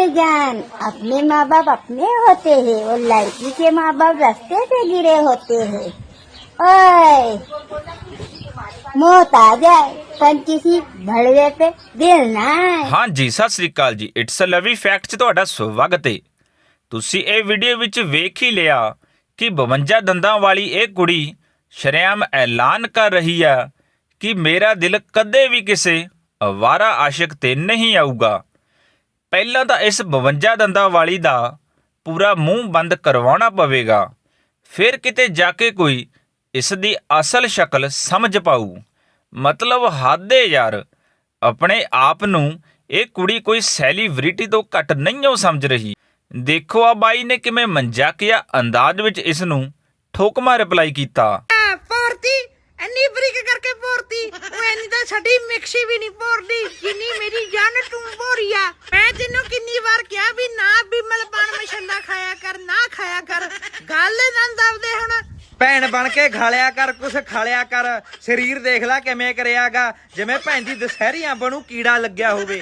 मेरी जान अपने माँ बाप अपने होते हैं और लड़की के माँ बाप रास्ते पे गिरे होते हैं ओए मौत आ जाए पर किसी भड़वे पे दिल ना आए ਹਾਂਜੀ ਸਤਿ ਸ੍ਰੀ ਅਕਾਲ ਜੀ ਇਟਸ ਅ ਲਵੀ ਫੈਕਟ 'ਚ ਤੁਹਾਡਾ ਸਵਾਗਤ ਹੈ ਤੁਸੀਂ ਇਹ ਵੀਡੀਓ ਵਿੱਚ ਵੇਖ ਹੀ ਲਿਆ ਕਿ 52 ਦੰਦਾਂ ਵਾਲੀ ਇਹ ਕੁੜੀ ਸ਼ਰੇਆਮ ਐਲਾਨ ਕਰ ਰਹੀ ਆ ਕਿ ਮੇਰਾ ਦਿਲ ਕਦੇ ਵੀ ਕਿਸੇ ਅਵਾਰਾ ਆਸ਼ਿਕ ਤੇ ਨਹੀਂ ਆਊਗਾ ਪਹਿਲਾਂ ਤਾਂ ਇਸ 52 ਦੰਦਾਂ ਵਾਲੀ ਦਾ ਪੂਰਾ ਮੂੰਹ ਬੰਦ ਕਰਵਾਉਣਾ ਪਵੇਗਾ। ਫਿਰ ਕਿਤੇ ਜਾ ਕੇ ਕੋਈ ਇਸ ਦੀ ਅਸਲ ਸ਼ਕਲ ਸਮਝ ਪਾਊ। ਮਤਲਬ ਹੱਦ ਯਾਰ। ਆਪਣੇ ਆਪ ਨੂੰ ਇਹ ਕੁੜੀ ਕੋਈ ਸੈਲੀਬ੍ਰਿਟੀ ਤੋਂ ਘੱਟ ਨਹੀਂ ਉਹ ਸਮਝ ਰਹੀ। ਦੇਖੋ ਆ ਬਾਈ ਨੇ ਕਿਵੇਂ ਮਜ਼ਾਕੀਆ ਅੰਦਾਜ਼ ਵਿੱਚ ਇਸ ਨੂੰ ਠੋਕਮਾ ਰਿਪਲਾਈ ਕੀਤਾ। ਪੋਰਤੀ। ਇੰਨੀ ਬਰੀਕ ਕਰਕੇ ਪੋਰਤੀ। ਉਹ ਇੰਨੀ ਤਾਂ ਸਾਡੀ ਮਿਕਸੀ ਵੀ ਨਹੀਂ ਪੋਰਦੀ ਜਿੰਨੀ ਮੇਰੀ ਜਾਨ ਤੂੰ ਪੋਰੀ ਆ ਮੈਂ ਤੈਨੂੰ ਕਿੰਨੀ ਵਾਰ ਕਿਹਾ ਵੀ ਨਾ ਬਿਮਲ ਪਾਨ ਮਸ਼ੱਲਾ ਖਾਇਆ ਕਰ ਨਾ ਖਾਇਆ ਕਰ। ਗੱਲ ਨਾ ਦਬਦੇ ਹੁਣ। ਭੈਣ ਬਣ ਕੇ ਖਾਲਿਆ ਕਰ ਕੁਛ ਖਾਲਿਆ ਕਰ। ਸਰੀਰ ਦੇਖ ਲੈ ਕਿਵੇਂ ਕਰਿਆਗਾ। ਜਿਵੇਂ ਭੈਣ ਦੀ ਦਸਹਿਰੀ ਅੰਬ ਨੂੰ ਕੀੜਾ ਲੱਗਿਆ ਹੋਵੇ।